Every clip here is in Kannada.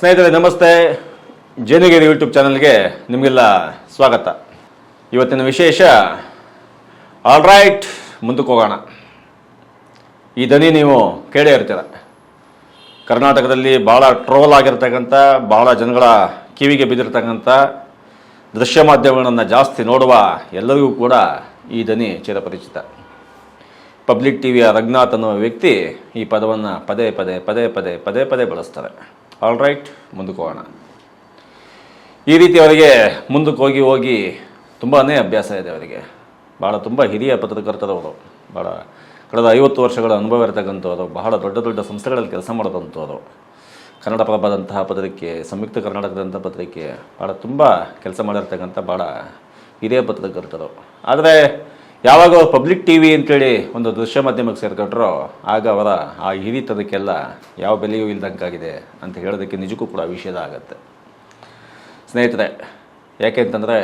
ಸ್ನೇಹಿತರೆ, ನಮಸ್ತೆ. ಜೇನುಗೇರಿ ಯೂಟ್ಯೂಬ್ ಚಾನಲ್ಗೆ ನಿಮಗೆಲ್ಲ ಸ್ವಾಗತ. ಇವತ್ತಿನ ವಿಶೇಷ ಆಲ್ ರೈಟ್ ಮುಂದಕ್ಕೆ ಹೋಗೋಣ. ಈ ದನಿ ನೀವು ಕೇಳೇ ಇರ್ತೀರ. ಕರ್ನಾಟಕದಲ್ಲಿ ಭಾಳ ಟ್ರೋಲ್ ಆಗಿರ್ತಕ್ಕಂಥ ಭಾಳ ಜನಗಳ ಕಿವಿಗೆ ಬಿದ್ದಿರ್ತಕ್ಕಂಥ ದೃಶ್ಯ ಮಾಧ್ಯಮಗಳನ್ನು ಜಾಸ್ತಿ ನೋಡುವ ಎಲ್ಲರಿಗೂ ಕೂಡ ಈ ದನಿ ಚಿರಪರಿಚಿತ. ಪಬ್ಲಿಕ್ ಟಿವಿಯ ರಘುನಾಥ್ ಅನ್ನುವ ವ್ಯಕ್ತಿ ಈ ಪದವನ್ನು ಪದೇ ಪದೇ ಪದೇ ಪದೇ ಪದೇ ಪದೇ ಬಳಸ್ತಾರೆ. ಆಲ್ ರೈಟ್ ಮುಂದಕ್ಕೆ ಹೋಗೋಣ. ಈ ರೀತಿ ಅವರಿಗೆ ಮುಂದಕ್ಕೆ ಹೋಗಿ ಹೋಗಿ ತುಂಬಾ ಅಭ್ಯಾಸ ಇದೆ ಅವರಿಗೆ. ಭಾಳ ತುಂಬ ಹಿರಿಯ ಪತ್ರಕರ್ತರವರು ಭಾಳ ಕಳೆದ ಐವತ್ತು ವರ್ಷಗಳ ಅನುಭವ ಇರತಕ್ಕಂಥವ್ರು ಬಹಳ ದೊಡ್ಡ ದೊಡ್ಡ ಸಂಸ್ಥೆಗಳಲ್ಲಿ ಕೆಲಸ ಮಾಡಿದಂಥವ್ರು ಕನ್ನಡ ಪ್ರಭಾದಂತಹ ಪತ್ರಿಕೆ, ಸಂಯುಕ್ತ ಕರ್ನಾಟಕದಂಥ ಪತ್ರಿಕೆ ಭಾಳ ತುಂಬ ಕೆಲಸ ಮಾಡಿರ್ತಕ್ಕಂಥ ಭಾಳ ಹಿರಿಯ ಪತ್ರಕರ್ತರು. ಆದರೆ ಯಾವಾಗ ಅವ್ರು ಪಬ್ಲಿಕ್ ಟಿ ವಿ ಅಂತೇಳಿ ಒಂದು ದೃಶ್ಯ ಮಾಧ್ಯಮಕ್ಕೆ ಸೇರ್ಕೊಟ್ರೋ ಆಗ ಅವರ ಆ ಹಿರಿತದಕ್ಕೆಲ್ಲ ಯಾವ ಬೆಲೆಯೂ ಇಲ್ದಂಗಾಗಿದೆ ಅಂತ ಹೇಳೋದಕ್ಕೆ ನಿಜಕ್ಕೂ ಕೂಡ ವಿಷಯದ ಆಗತ್ತೆ. ಸ್ನೇಹಿತರೆ, ಯಾಕೆ ಅಂತಂದರೆ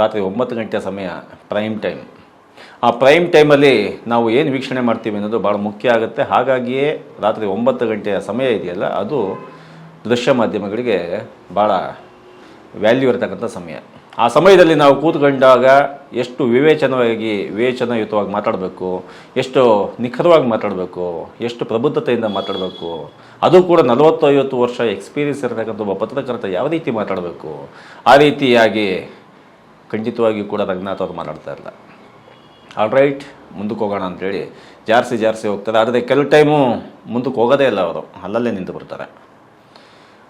ರಾತ್ರಿ ಒಂಬತ್ತು ಗಂಟೆ ಸಮಯ ಪ್ರೈಮ್ ಟೈಮ್ ಆ ಪ್ರೈಮ್ ಟೈಮಲ್ಲಿ ನಾವು ಏನು ವೀಕ್ಷಣೆ ಮಾಡ್ತೀವಿ ಅನ್ನೋದು ಭಾಳ ಮುಖ್ಯ ಆಗುತ್ತೆ. ಹಾಗಾಗಿಯೇ ರಾತ್ರಿ ಒಂಬತ್ತು ಗಂಟೆಯ ಸಮಯ ಇದೆಯಲ್ಲ, ಅದು ದೃಶ್ಯ ಮಾಧ್ಯಮಗಳಿಗೆ ಭಾಳ ವ್ಯಾಲ್ಯೂ ಇರತಕ್ಕಂಥ ಸಮಯ. ಆ ಸಮಯದಲ್ಲಿ ನಾವು ಕೂತ್ಕೊಂಡಾಗ ಎಷ್ಟು ವಿವೇಚನವಾಗಿ, ವಿವೇಚನಯುತವಾಗಿ ಮಾತಾಡಬೇಕು, ಎಷ್ಟು ನಿಖರವಾಗಿ ಮಾತಾಡಬೇಕು, ಎಷ್ಟು ಪ್ರಬುದ್ಧತೆಯಿಂದ ಮಾತಾಡಬೇಕು, ಅದು ಕೂಡ ನಲವತ್ತು ಐವತ್ತು ವರ್ಷ ಎಕ್ಸ್ಪೀರಿಯನ್ಸ್ ಇರತಕ್ಕಂಥ ಒಬ್ಬ ಪತ್ರಕರ್ತ ಯಾವ ರೀತಿ ಮಾತಾಡಬೇಕು, ಆ ರೀತಿಯಾಗಿ ಖಂಡಿತವಾಗಿ ಕೂಡ ರಂಗನಾಥ್ ಅವರು ಮಾತಾಡ್ತಾ ಇಲ್ಲ ಆಲ್ ರೈಟ್ ಮುಂದಕ್ಕೆ ಹೋಗೋಣ ಅಂತೇಳಿ ಜಾರಿಸಿ ಜಾರಿಸಿ ಹೋಗ್ತಾರೆ. ಆದರೆ ಕೆಲವು ಟೈಮು ಮುಂದಕ್ಕೆ ಹೋಗೋದೇ ಇಲ್ಲ ಅವರು. ಅಲ್ಲಲ್ಲೇ ನಿಂತು ಬರ್ತಾರೆ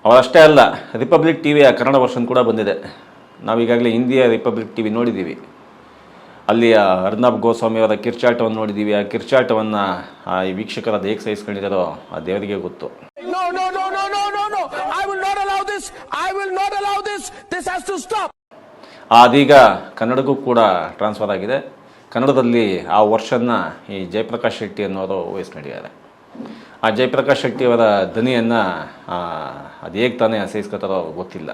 ಅವರಷ್ಟೇ ಅಲ್ಲ ರಿಪಬ್ಲಿಕ್ ಟಿ ವಿಯ ಕನ್ನಡ ವರ್ಷನ್ ಕೂಡ ಬಂದಿದೆ. ನಾವೀಗಾಗಲೇ ಇಂಡಿಯಾ ರಿಪಬ್ಲಿಕ್ ಟಿ ವಿ ನೋಡಿದ್ದೀವಿ ಅಲ್ಲಿಯ ಅರ್ನಬ್ ಗೋಸ್ವಾಮಿ ಅವರ ಕಿರ್ಚಾಟವನ್ನು ನೋಡಿದ್ದೀವಿ ಆ ಕಿರ್ಚಾಟವನ್ನು ಆ ಈ ವೀಕ್ಷಕರ ಹೇಗೆ ಸಹಿಸ್ಕೊಂಡಿದ್ದಾರೋ ಆ ದೇವರಿಗೆ ಗೊತ್ತು No, no, no, no, no, no, no. I will not allow this. I will not allow this. This has to stop. ಅದೀಗ ಕನ್ನಡಕ್ಕೂ ಕೂಡ ಟ್ರಾನ್ಸ್ಫರ್ ಆಗಿದೆ ಕನ್ನಡದಲ್ಲಿ ಆ ವರ್ಷನ್ನ ಈ ಜಯಪ್ರಕಾಶ್ ಶೆಟ್ಟಿ ಅನ್ನೋರು ವಹಿಸ್ಕೊಂಡಿದ್ದಾರೆ ಆ ಜಯಪ್ರಕಾಶ್ ಶೆಟ್ಟಿ ಅವರ ಧ್ವನಿಯನ್ನು ಅದು ಹೇಗೆ ತಾನೇ ಸಹಿಸ್ಕೊತಾರೋ ಗೊತ್ತಿಲ್ಲ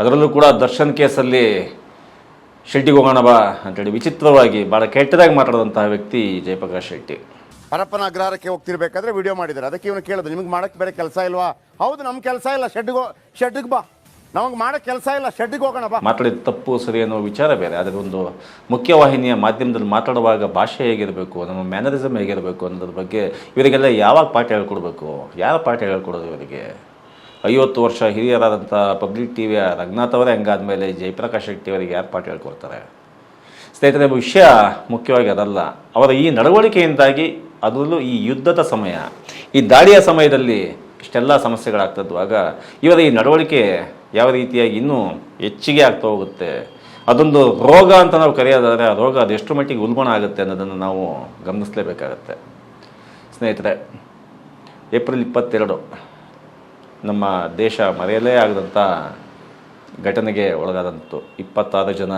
ಅದರಲ್ಲೂ ಕೂಡ ದರ್ಶನ್ ಕೇಸಲ್ಲಿ ಶೆಟ್ಟಿಗೆ ಹೋಗೋಣ ಬಾ ಅಂತೇಳಿ ವಿಚಿತ್ರವಾಗಿ ಭಾಳ ಕೆಟ್ಟದಾಗಿ ಮಾತಾಡಿದಂತಹ ವ್ಯಕ್ತಿ ಜಯಪ್ರಕಾಶ್ ಶೆಟ್ಟಿ. ಪರಪ್ಪನ ಅಗ್ರಹಾರಕ್ಕೆ ಹೋಗ್ತಿರ್ಬೇಕಾದ್ರೆ ವಿಡಿಯೋ ಮಾಡಿದ್ದಾರೆ. ಅದಕ್ಕೆ ಇವನು ಕೇಳಿದ್ರು ನಿಮಗೆ ಮಾಡೋಕ್ಕೆ ಬೇರೆ ಕೆಲಸ ಇಲ್ವಾ? ಹೌದು ನಮ್ಮ ಕೆಲಸ ಇಲ್ಲ ಶೆಡ್ಗೆ ಶೆಡ್ಗೆ ಬಾ. ನಮಗೆ ಮಾಡೋಕ್ಕೆ ಕೆಲಸ ಇಲ್ಲ ಶೆಡ್ಗೆ ಹೋಗೋಣ ಬಾ. ಮಾತಾಡಿದ ತಪ್ಪು ಸರಿ ಅನ್ನೋ ವಿಚಾರ ಬೇರೆ. ಆದರೆ ಒಂದು ಮುಖ್ಯವಾಹಿನಿಯ ಮಾಧ್ಯಮದಲ್ಲಿ ಮಾತಾಡುವಾಗ ಭಾಷೆ ಹೇಗಿರಬೇಕು ನಮ್ಮ ಮ್ಯಾನರಿಸಮ್ ಹೇಗಿರಬೇಕು ಅನ್ನೋದ್ರ ಬಗ್ಗೆ ಇವರಿಗೆಲ್ಲ ಯಾವಾಗ ಪಾಠ ಹೇಳ್ಕೊಡ್ಬೇಕು? ಯಾರ ಪಾಠ ಹೇಳ್ಕೊಡೋದು ಇವರಿಗೆ? ಐವತ್ತು ವರ್ಷ ಹಿರಿಯರಾದಂಥ ಪಬ್ಲಿಕ್ ಟಿ ವಿಯ ರಂಗನಾಥ್ ಅವರೇ ಹಂಗಾದ್ಮೇಲೆ ಜಯಪ್ರಕಾಶ್ ಶೆಟ್ಟಿ ಅವರಿಗೆ ಯಾರು ಪಾಠ ಹೇಳ್ಕೊಡ್ತಾರೆ. ಸ್ನೇಹಿತರೆ ವಿಷಯ ಮುಖ್ಯವಾಗಿ ಅದಲ್ಲ. ಅವರ ಈ ನಡವಳಿಕೆಯಿಂದಾಗಿ ಅದರಲ್ಲೂ ಈ ಯುದ್ಧದ ಸಮಯ, ಈ ದಾಳಿಯ ಸಮಯದಲ್ಲಿ ಇಷ್ಟೆಲ್ಲ ಸಮಸ್ಯೆಗಳಾಗ್ತದ್ವಾಗ ಇವರ ಈ ನಡವಳಿಕೆ ಯಾವ ರೀತಿಯಾಗಿ ಇನ್ನೂ ಹೆಚ್ಚಿಗೆ ಆಗ್ತಾ ಹೋಗುತ್ತೆ? ಅದೊಂದು ರೋಗ ಅಂತ ನಾವು ಕರೆಯೋದಾದರೆ ಆ ರೋಗ ಅದೆಷ್ಟು ಮಟ್ಟಿಗೆ ಉಲ್ಬಣ ಆಗುತ್ತೆ ಅನ್ನೋದನ್ನು ನಾವು ಗಮನಿಸಲೇಬೇಕಾಗತ್ತೆ. ಸ್ನೇಹಿತರೆ, ಏಪ್ರಿಲ್ ಇಪ್ಪತ್ತೆರಡು ನಮ್ಮ ದೇಶ ಮರೆಯಲೇ ಆಗದಂಥ ಘಟನೆಗೆ ಒಳಗಾದಂತು. ಇಪ್ಪತ್ತಾರು ಜನ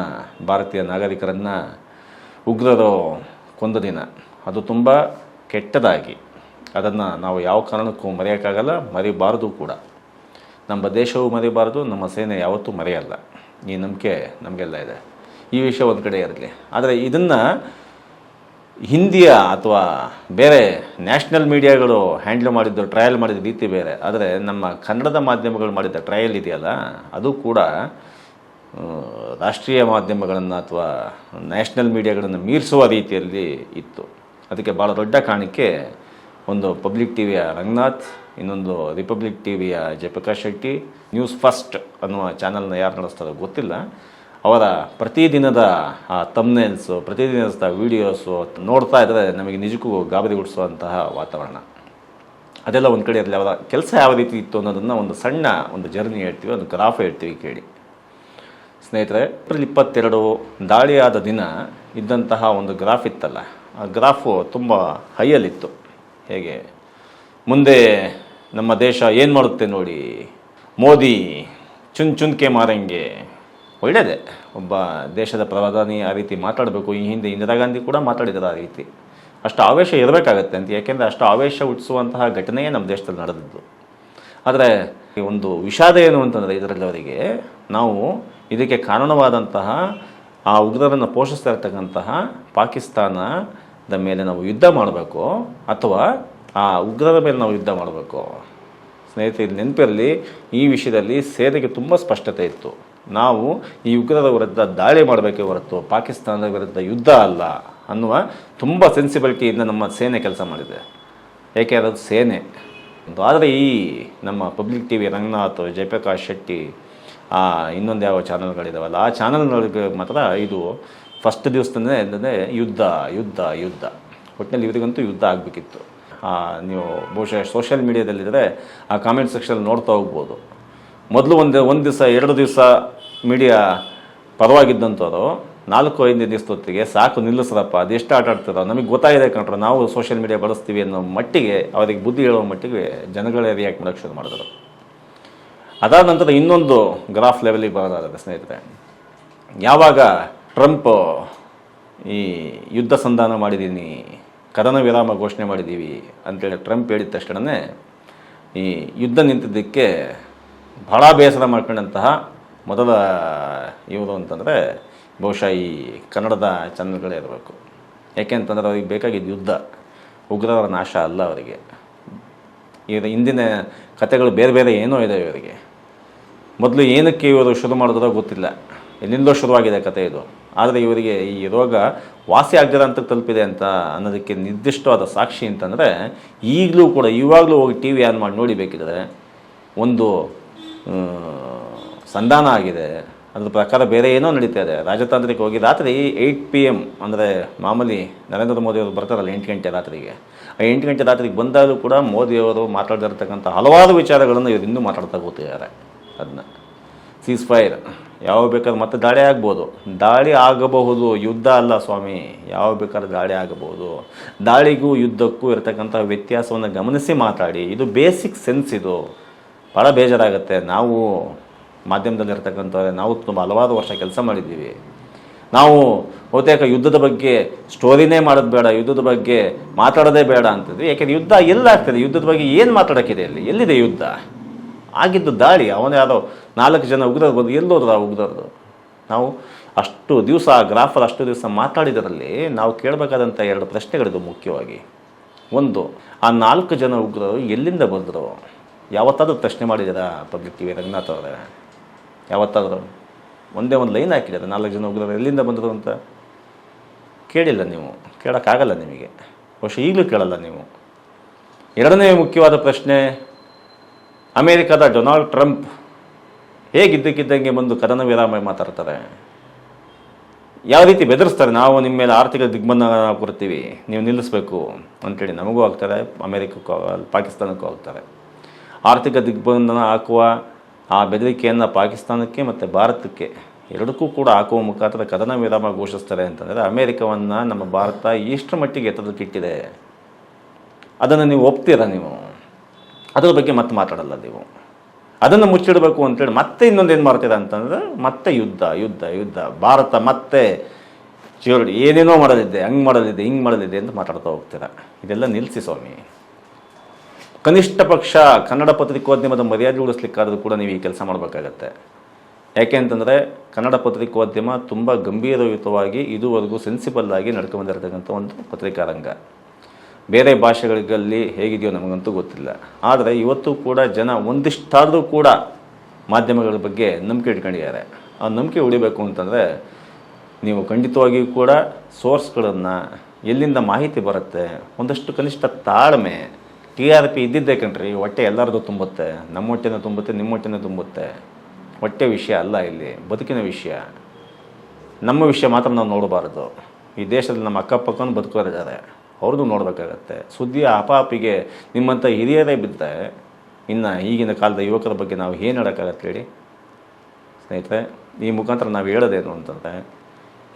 ಭಾರತೀಯ ನಾಗರಿಕರನ್ನು ಉಗ್ರರು ಕೊಂದ ದಿನ. ಅದು ತುಂಬ ಕೆಟ್ಟದಾಗಿ. ಅದನ್ನು ನಾವು ಯಾವ ಕಾರಣಕ್ಕೂ ಮರೆಯೋಕ್ಕಾಗಲ್ಲ, ಮರಿಬಾರದು ಕೂಡ. ನಮ್ಮ ದೇಶವೂ ಮರಿಬಾರದು, ನಮ್ಮ ಸೇನೆ ಯಾವತ್ತೂ ಮರೆಯಲ್ಲ. ಈ ನಂಬಿಕೆ ನಮಗೆಲ್ಲ ಇದೆ. ಈ ವಿಷಯ ಒಂದು ಕಡೆ ಇರಲಿ. ಆದರೆ ಇದನ್ನು ಹಿಂದಿಯ ಅಥವಾ ಬೇರೆ ನ್ಯಾಷನಲ್ ಮೀಡಿಯಾಗಳು ಹ್ಯಾಂಡಲ್ ಮಾಡಿದ್ದು, ಟ್ರಯಲ್ ಮಾಡಿದ ರೀತಿ ಬೇರೆ. ಆದರೆ ನಮ್ಮ ಕನ್ನಡದ ಮಾಧ್ಯಮಗಳು ಮಾಡಿದ ಟ್ರಯಲ್ ಇದೆಯಲ್ಲ, ಅದು ಕೂಡ ರಾಷ್ಟ್ರೀಯ ಮಾಧ್ಯಮಗಳನ್ನು ಅಥವಾ ನ್ಯಾಷನಲ್ ಮೀಡಿಯಾಗಳನ್ನು ಮೀರಿಸುವ ರೀತಿಯಲ್ಲಿ ಇತ್ತು. ಅದಕ್ಕೆ ಭಾಳ ದೊಡ್ಡ ಕಾರಣಕ್ಕೆ ಒಂದು ಪಬ್ಲಿಕ್ ಟಿ ವಿಯ ರಂಗನಾಥ್, ಇನ್ನೊಂದು ರಿಪಬ್ಲಿಕ್ ಟಿ ವಿಯ ಜಯಪ್ರಕಾಶ್ ಶೆಟ್ಟಿ, ನ್ಯೂಸ್ ಫಸ್ಟ್ ಅನ್ನುವ ಚಾನಲ್ನ ಯಾರು ನಡೆಸ್ತಾರೋ ಗೊತ್ತಿಲ್ಲ. ಅವರ ಪ್ರತಿದಿನದ ತಮ್ನೇಲ್ಸು ಪ್ರತಿದಿನದ ವೀಡಿಯೋಸು ನೋಡ್ತಾ ಇದ್ದರೆ ನಮಗೆ ನಿಜಕ್ಕೂ ಗಾಬರಿ ಗುಡಿಸುವಂತಹ ವಾತಾವರಣ. ಅದೆಲ್ಲ ಒಂದು ಕಡೆ ಇರಲಿ, ಅವರ ಕೆಲಸ ಯಾವ ರೀತಿ ಇತ್ತು ಅನ್ನೋದನ್ನು ಒಂದು ಸಣ್ಣ ಒಂದು ಜರ್ನಿ ಹೇಳ್ತೀವಿ, ಒಂದು ಗ್ರಾಫ್ ಹೇಳ್ತೀವಿ ಕೇಳಿ. ಸ್ನೇಹಿತರೆ, ಏಪ್ರಿಲ್ ಇಪ್ಪತ್ತೆರಡು ದಾಳಿಯಾದ ದಿನ ಇದ್ದಂತಹ ಒಂದು ಗ್ರಾಫ್ ಇತ್ತಲ್ಲ, ಆ ಗ್ರಾಫು ತುಂಬ ಹೈಯಲ್ಲಿತ್ತು. ಹೇಗೆ? ಮುಂದೆ ನಮ್ಮ ದೇಶ ಏನು ಮಾಡುತ್ತೆ ನೋಡಿ, ಮೋದಿ ಚುನ್ ಚುನ್ಕೆ ಮಾರಂಗೆ ಒಳ್ಳೆಯದೇ ಒಬ್ಬ ದೇಶದ ಪ್ರಧಾನಿ ಆ ರೀತಿ ಮಾತಾಡಬೇಕು. ಈ ಹಿಂದೆ ಇಂದಿರಾ ಗಾಂಧಿ ಕೂಡ ಮಾತಾಡಿದ್ದಾರೆ ಆ ರೀತಿ. ಅಷ್ಟು ಆವೇಶ ಇರಬೇಕಾಗತ್ತೆ ಅಂತ. ಯಾಕೆಂದರೆ ಅಷ್ಟು ಆವೇಶ ಹುಟ್ಟಿಸುವಂತಹ ಘಟನೆಯೇ ನಮ್ಮ ದೇಶದಲ್ಲಿ ನಡೆದದ್ದು. ಆದರೆ ಒಂದು ವಿಷಾದ ಏನು ಅಂತಂದರೆ ಇದರಲ್ಲಿ ಅವರಿಗೆ ನಾವು ಇದಕ್ಕೆ ಕಾರಣವಾದಂತಹ ಆ ಉಗ್ರರನ್ನು ಪೋಷಿಸ್ತಾ ಇರ್ತಕ್ಕಂತಹ ಪಾಕಿಸ್ತಾನದ ಮೇಲೆ ನಾವು ಯುದ್ಧ ಮಾಡಬೇಕು ಅಥವಾ ಆ ಉಗ್ರರ ಮೇಲೆ ನಾವು ಯುದ್ಧ ಮಾಡಬೇಕು? ಸ್ನೇಹಿತರೆ ನೆನಪಿರಲಿ, ಈ ವಿಷಯದಲ್ಲಿ ಸೇನೆಗೆ ತುಂಬ ಸ್ಪಷ್ಟತೆ ಇತ್ತು. ನಾವು ಈ ಉಗ್ರರ ವಿರುದ್ಧ ದಾಳಿ ಮಾಡಬೇಕೇ ಹೊರತು ಪಾಕಿಸ್ತಾನದ ವಿರುದ್ಧ ಯುದ್ಧ ಅಲ್ಲ ಅನ್ನುವ ತುಂಬ ಸೆನ್ಸಿಬಿಲಿಟಿಯಿಂದ ನಮ್ಮ ಸೇನೆ ಕೆಲಸ ಮಾಡಿದೆ. ಏಕೆ ಅದು ಸೇನೆ. ಆದರೆ ಈ ನಮ್ಮ public T V Ranganath, Jayaprakash Shetty ಇನ್ನೊಂದು ಯಾವ ಚಾನಲ್ಗಳಿದಾವಲ್ಲ ಆ ಚಾನಲ್ಗಳಿಗೆ ಮಾತ್ರ ಇದು ಫಸ್ಟ್ ದಿವಸದಿಂದನೇ ಅಂದರೆ ಯುದ್ಧ ಯುದ್ಧ ಯುದ್ಧ. ಒಟ್ಟಿನಲ್ಲಿ ಇವರಿಗಂತೂ ಯುದ್ಧ ಆಗಬೇಕಿತ್ತು. ನೀವು ಬಹುಶಃ ಸೋಷಿಯಲ್ ಮೀಡಿಯಾದಲ್ಲಿದ್ದರೆ ಆ ಕಾಮೆಂಟ್ ಸೆಕ್ಷನ್ ನೋಡ್ತಾ ಹೋಗ್ಬೋದು. ಮೊದಲು ಒಂದು ಒಂದು ದಿವಸ, ಎರಡು ದಿವಸ ಮೀಡಿಯಾ ಪರವಾಗಿದ್ದಂಥವ್ರು ನಾಲ್ಕು, ಐದು ದಿವಸದೊತ್ತಿಗೆ ಸಾಕು ನಿಲ್ಲಿಸ್ರಪ್ಪ ಅದೆಷ್ಟು ಆಟ ಆಡ್ತಿರೋ, ನಮಗೆ ಗೊತ್ತಾಗಿದೆ ಕಣ್ರು, ನಾವು ಸೋಷಿಯಲ್ ಮೀಡಿಯಾ ಬಳಸ್ತೀವಿ ಅನ್ನೋ ಮಟ್ಟಿಗೆ, ಅವರಿಗೆ ಬುದ್ಧಿ ಹೇಳೋ ಮಟ್ಟಿಗೆ ಜನಗಳೇ ರಿಯಾಕ್ಟ್ ಮಾಡೋಕ್ಕೆ ಶುರು ಮಾಡಿದ್ರು. ಅದಾದ ನಂತರ ಇನ್ನೊಂದು ಗ್ರಾಫ್ ಲೆವೆಲಿಗೆ ಬರೋದಾಗುತ್ತೆ ಸ್ನೇಹಿತರೆ, ಯಾವಾಗ ಟ್ರಂಪ್ ಈ ಯುದ್ಧ ಸಂಧಾನ ಮಾಡಿದ್ದೀನಿ ಕದನ ವಿರಾಮ ಘೋಷಣೆ ಮಾಡಿದ್ದೀವಿ ಅಂತೇಳಿ ಟ್ರಂಪ್ ಹೇಳಿದ ತಕ್ಷಣವೇ ಈ ಯುದ್ಧ ನಿಂತಿದ್ದಕ್ಕೆ ಬಹಳ ಬೇಸರ ಮಾಡ್ಕೊಂಡಂತಹ ಮೊದಲ ಇವರು ಅಂತಂದರೆ ಬಹುಶಃ ಈ ಕನ್ನಡದ ಚಾನಲ್ಗಳೇ ಇರಬೇಕು. ಯಾಕೆ ಅಂತಂದರೆ ಅವ್ರಿಗೆ ಬೇಕಾಗಿದ್ದು ಯುದ್ಧ, ಉಗ್ರರ ನಾಶ ಅಲ್ಲ ಅವರಿಗೆ. ಇವರ ಹಿಂದಿನ ಕಥೆಗಳು ಬೇರೆ ಬೇರೆ ಏನೋ ಇದೆ ಇವರಿಗೆ. ಮೊದಲು ಏನಕ್ಕೆ ಇವರು ಶುರು ಮಾಡಿದ್ರೋ ಗೊತ್ತಿಲ್ಲ. ಎಲ್ಲಿಂದೋ ಶುರುವಾಗಿದೆ ಕತೆ ಇದು. ಆದರೆ ಇವರಿಗೆ ಈ ರೋಗ ವಾಸಿ ಆಗದಿರೋ ಅಂತ ತಲುಪಿದೆ ಅಂತ ಅನ್ನೋದಕ್ಕೆ ನಿರ್ದಿಷ್ಟವಾದ ಸಾಕ್ಷಿ ಅಂತಂದರೆ ಈಗಲೂ ಕೂಡ, ಇವಾಗಲೂ ಹೋಗಿ ಟಿ ವಿ ಆನ್ ಮಾಡಿ ನೋಡಿಬೇಕಿದ್ರೆ ಒಂದು ಸಂಧಾನ ಆಗಿದೆ. ಅದ್ರ ಪ್ರಕಾರ ಬೇರೆ ಏನೋ ನಡೀತಾ ಇದೆ. ರಾಜತಾಂತ್ರಿಕ ಹೋಗಿ ರಾತ್ರಿ ಏಯ್ಟ್ ಪಿ ಎಂ ಅಂದರೆ ಮಾಮೂಲಿ ನರೇಂದ್ರ ಮೋದಿ ಅವರು ಬರ್ತಾರಲ್ಲ ಎಂಟು ಗಂಟೆ ರಾತ್ರಿಗೆ. ಆ ಎಂಟು ಗಂಟೆ ರಾತ್ರಿಗೆ ಬಂದಾಗಲೂ ಕೂಡ ಮೋದಿಯವರು ಮಾತಾಡ್ತಿರ್ತಕ್ಕಂಥ ಹಲವಾರು ವಿಚಾರಗಳನ್ನು ಇವರು ಮಾತಾಡ್ತಾ ಕೂತಿದ್ದಾರೆ ಅದನ್ನ ಸೀಸ್ ಫೈರ್ ಯಾವ ಬೇಕಾದ್ರೂ ಮತ್ತೆ ದಾಳಿ ಆಗ್ಬೋದು. ದಾಳಿ ಆಗಬಹುದು. ಯುದ್ಧ ಅಲ್ಲ ಸ್ವಾಮಿ. ಯಾವ ಬೇಕಾದ್ರೂ ದಾಳಿ ಆಗಬಹುದು. ದಾಳಿಗೂ ಯುದ್ಧಕ್ಕೂ ಇರತಕ್ಕಂಥ ವ್ಯತ್ಯಾಸವನ್ನು ಗಮನಿಸಿ ಮಾತಾಡಿ. ಇದು ಬೇಸಿಕ್ ಸೆನ್ಸ್ ಇದು. ಭಾಳ ಬೇಜಾರಾಗುತ್ತೆ. ನಾವು ಮಾಧ್ಯಮದಲ್ಲಿರ್ತಕ್ಕಂಥವ್ರೆ, ನಾವು ತುಂಬ ಹಲವಾರು ವರ್ಷ ಕೆಲಸ ಮಾಡಿದ್ದೀವಿ. ನಾವು ಬಹುತೇಕ ಯುದ್ಧದ ಬಗ್ಗೆ ಸ್ಟೋರಿನೇ ಮಾಡೋದು ಬೇಡ, ಯುದ್ಧದ ಬಗ್ಗೆ ಮಾತಾಡೋದೇ ಬೇಡ ಅಂತಿದ್ವಿ. ಯಾಕೆಂದರೆ ಯುದ್ಧ ಎಲ್ಲಾಗ್ತದೆ ಯುದ್ಧದ ಬಗ್ಗೆ ಏನು ಮಾತಾಡೋಕ್ಕಿದೆ ಇಲ್ಲಿ? ಎಲ್ಲಿದೆ ಯುದ್ಧ? ಆಗಿದ್ದು ದಾಳಿ. ಅವನು ಯಾರೋ ನಾಲ್ಕು ಜನ ಉಗ್ರರು ಬಂದು ಎಲ್ಲೋದ್ರು ಆ ಉಗ್ರರು? ನಾವು ಅಷ್ಟು ದಿವಸ ಆ ಗ್ರಾಫರ್ ಅಷ್ಟು ದಿವಸ ಮಾತಾಡಿದರಲ್ಲಿ ನಾವು ಕೇಳಬೇಕಾದಂಥ ಎರಡು ಪ್ರಶ್ನೆಗಳಿದು ಮುಖ್ಯವಾಗಿ. ಒಂದು, ಆ ನಾಲ್ಕು ಜನ ಉಗ್ರರು ಎಲ್ಲಿಂದ ಬಂದರು? ಯಾವತ್ತಾದ್ರೂ ಪ್ರಶ್ನೆ ಮಾಡಿದ್ದೀರಾ ಪಬ್ಲಿಕ್ ಟಿ ವಿ ರಂಗನಾಥ್ ಅವರೇ? ಯಾವತ್ತಾದರೂ? ಒಂದೇ ಒಂದು ಲೈನ್ ಹಾಕಿದ್ದಾರೆ ನಾಲ್ಕು ಜನ ಉಗ್ರರು ಎಲ್ಲಿಂದ ಬಂದರು ಅಂತ? ಕೇಳಿಲ್ಲ ನೀವು, ಕೇಳೋಕ್ಕಾಗಲ್ಲ ನಿಮಗೆ. ಬಹುಶಃ ಈಗಲೂ ಕೇಳಲ್ಲ ನೀವು. ಎರಡನೇ ಮುಖ್ಯವಾದ ಪ್ರಶ್ನೆ, ಅಮೇರಿಕಾದ ಡೊನಾಲ್ಡ್ ಟ್ರಂಪ್ ಹೇಗಿದ್ದಕ್ಕಿದ್ದಂಗೆ ಬಂದು ಕದನ ವಿರಾಮ ಮಾತಾಡ್ತಾರೆ? ಯಾವ ರೀತಿ ಬೆದರಿಸ್ತಾರೆ? ನಾವು ನಿಮ್ಮ ಮೇಲೆ ಆರ್ಥಿಕ ದಿಗ್ಬಂಧನ ಕೊಡ್ತೀವಿ, ನೀವು ನಿಲ್ಲಿಸಬೇಕು ಅಂತೇಳಿ ನಮಗೂ ಆಗ್ತಾರೆ, ಅಮೇರಿಕಕ್ಕೂ, ಪಾಕಿಸ್ತಾನಕ್ಕೂ ಆಗ್ತಾರೆ. ಆರ್ಥಿಕ ದಿಗ್ಬಂಧನ ಹಾಕುವ ಆ ಬೆದರಿಕೆಯನ್ನು ಪಾಕಿಸ್ತಾನಕ್ಕೆ ಮತ್ತು ಭಾರತಕ್ಕೆ ಎರಡಕ್ಕೂ ಕೂಡ ಹಾಕುವ ಮುಖಾಂತರ ಕದನ ವಿರಾಮ ಘೋಷಿಸ್ತಾರೆ ಅಂತಂದರೆ ಅಮೇರಿಕವನ್ನು ನಮ್ಮ ಭಾರತ ಎಷ್ಟು ಮಟ್ಟಿಗೆ ಎತ್ತದಕ್ಕಿಟ್ಟಿದೆ. ಅದನ್ನು ನೀವು ಒಪ್ತೀರಾ ನೀವು? ಅದರ ಬಗ್ಗೆ ಮತ್ತೆ ಮಾತಾಡಲ್ಲ ನೀವು. ಅದನ್ನು ಮುಚ್ಚಿಡಬೇಕು ಅಂತೇಳಿ ಮತ್ತೆ ಇನ್ನೊಂದು ಏನು ಮಾಡ್ತೀರಾ ಅಂತಂದರೆ ಮತ್ತೆ ಯುದ್ಧ ಯುದ್ಧ ಯುದ್ಧ. ಭಾರತ ಮತ್ತೆ ಚೇಳು ಏನೇನೋ ಮಾಡಲಿದ್ದೆ ಹಂಗೆ ಮಾಡಲಿದ್ದೆ ಹಿಂಗೆ ಮಾಡಲಿದ್ದೆ ಅಂತ ಮಾತಾಡ್ತಾ ಹೋಗ್ತೀರಾ. ಇದೆಲ್ಲ ನಿಲ್ಲಿಸಿ ಸ್ವಾಮಿ. ಕನಿಷ್ಠ ಪಕ್ಷ ಕನ್ನಡ ಪತ್ರಿಕೋದ್ಯಮದ ಮರ್ಯಾದೆ ಉಳಿಸ್ಲಿಕ್ಕಾದರೂ ಕೂಡ ನೀವು ಈ ಕೆಲಸ ಮಾಡಬೇಕಾಗತ್ತೆ. ಯಾಕೆ ಅಂತಂದರೆ ಕನ್ನಡ ಪತ್ರಿಕೋದ್ಯಮ ತುಂಬ ಗಂಭೀರಯುತವಾಗಿ ಇದುವರೆಗೂ ಸೆನ್ಸಿಬಲ್ ಆಗಿ ನಡ್ಕೊಂಡ್ಬಂದಿರತಕ್ಕಂಥ ಒಂದು ಪತ್ರಿಕಾ ರಂಗ ಬೇರೆ ಭಾಷೆಗಳಿಗಲ್ಲಿ ಹೇಗಿದೆಯೋ ನಮಗಂತೂ ಗೊತ್ತಿಲ್ಲ. ಆದರೆ ಇವತ್ತು ಕೂಡ ಜನ ಒಂದಿಷ್ಟಾದರೂ ಕೂಡ ಮಾಧ್ಯಮಗಳ ಬಗ್ಗೆ ನಂಬಿಕೆ ಇಟ್ಕೊಂಡಿದ್ದಾರೆ. ಆ ನಂಬಿಕೆ ಉಳಿಬೇಕು ಅಂತಂದರೆ ನೀವು ಖಂಡಿತವಾಗಿಯೂ ಕೂಡ ಸೋರ್ಸ್ಗಳನ್ನು ಎಲ್ಲಿಂದ ಮಾಹಿತಿ ಬರುತ್ತೆ, ಒಂದಷ್ಟು ಕನಿಷ್ಠ ತಾಳ್ಮೆ ಟಿ ಆರ್ ಪಿ ಇದ್ದಿದ್ದೇ ಕಣ್ರಿ, ಹೊಟ್ಟೆ ಎಲ್ಲರದು ತುಂಬುತ್ತೆ, ನಮ್ಮ ಹೊಟ್ಟೆನೂ ತುಂಬುತ್ತೆ, ನಿಮ್ಮ ಹೊಟ್ಟೆನೂ ತುಂಬುತ್ತೆ. ಹೊಟ್ಟೆ ವಿಷಯ ಅಲ್ಲ ಇಲ್ಲಿ, ಬದುಕಿನ ವಿಷಯ. ನಮ್ಮ ವಿಷಯ ಮಾತ್ರ ನಾವು ನೋಡಬಾರ್ದು. ಈ ದೇಶದಲ್ಲಿ ನಮ್ಮ ಅಕ್ಕಪಕ್ಕನೂ ಬದುಕೋರಿದ್ದಾರೆ ಅವ್ರದ್ದು ನೋಡಬೇಕಾಗತ್ತೆ. ಸುದ್ದಿಯ ಅಪಾಪಿಗೆ ನಿಮ್ಮಂಥ ಹಿರಿಯರೇ ಬಿದ್ದರೆ, ಇನ್ನು ಈಗಿನ ಕಾಲದ ಯುವಕರ ಬಗ್ಗೆ ನಾವು ಏನು ಹೇಳೋಕ್ಕಾಗತ್ತೆ ಹೇಳಿ? ಸ್ನೇಹಿತರೆ, ಈ ಮುಖಾಂತರ ನಾವು ಹೇಳೋದೇನು ಅಂತಂದರೆ,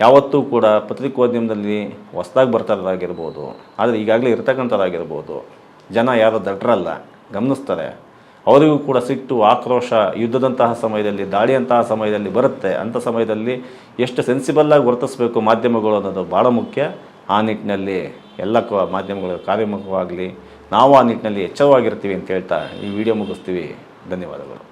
ಯಾವತ್ತೂ ಕೂಡ ಪತ್ರಿಕೋದ್ಯಮದಲ್ಲಿ ಹೊಸ್ದಾಗಿ ಬರ್ತಾರಾಗಿರ್ಬೋದು ಆದರೆ ಈಗಾಗಲೇ ಇರ್ತಕ್ಕಂಥವ್ರಾಗಿರ್ಬೋದು. ಜನ ಯಾರು ದಟ್ಟರಲ್ಲ ಗಮನಿಸ್ತಾರೆ. ಅವರಿಗೂ ಕೂಡ ಸಿಟ್ಟು, ಆಕ್ರೋಶ ಯುದ್ಧದಂತಹ ಸಮಯದಲ್ಲಿ, ದಾಳಿಯಂತಹ ಸಮಯದಲ್ಲಿ ಬರುತ್ತೆ. ಅಂಥ ಸಮಯದಲ್ಲಿ ಎಷ್ಟು ಸೆನ್ಸಿಬಲ್ಲಾಗಿ ವರ್ತಿಸಬೇಕು ಮಾಧ್ಯಮಗಳು ಅನ್ನೋದು ಭಾಳ ಮುಖ್ಯ. ಆ ನಿಟ್ಟಿನಲ್ಲಿ ಎಲ್ಲ ಕ ಮಾಧ್ಯಮಗಳು ಕಾರ್ಯಮುಖವಾಗಲಿ, ನಾವು ಆ ನಿಟ್ಟಿನಲ್ಲಿ ಎಚ್ಚರವಾಗಿರ್ತೀವಿ ಅಂತ ಹೇಳ್ತಾ ಈ ವಿಡಿಯೋ ಮುಗಿಸ್ತೀವಿ. ಧನ್ಯವಾದಗಳು.